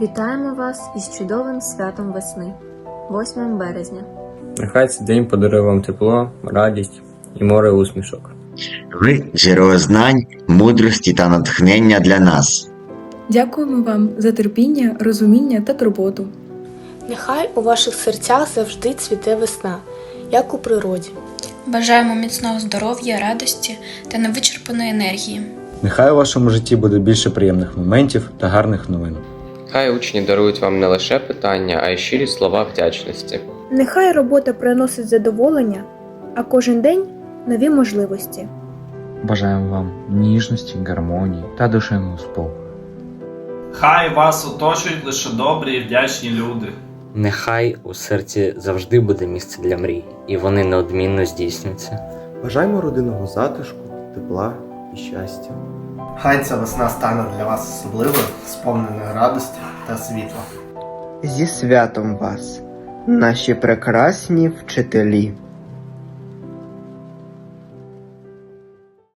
Вітаємо вас із чудовим святом весни, 8 березня. Нехай цей день подарує вам тепло, радість і море усмішок. Ви джерело знань, мудрості та натхнення для нас. Дякуємо вам за терпіння, розуміння та турботу. Нехай у ваших серцях завжди цвіте весна, як у природі. Бажаємо міцного здоров'я, радості та невичерпаної енергії. Нехай у вашому житті буде більше приємних моментів та гарних новин. Хай учні дарують вам не лише питання, а й щирі слова вдячності. Нехай робота приносить задоволення, а кожен день нові можливості. Бажаємо вам ніжності, гармонії та душевного спокою. Хай вас оточують лише добрі і вдячні люди. Нехай у серці завжди буде місце для мрій, і вони неодмінно здійсняться. Бажаємо родинного затишку, тепла і щастя. Хай ця весна стане для вас особливою, сповненою радості та світла. Зі святом вас, наші прекрасні вчителі!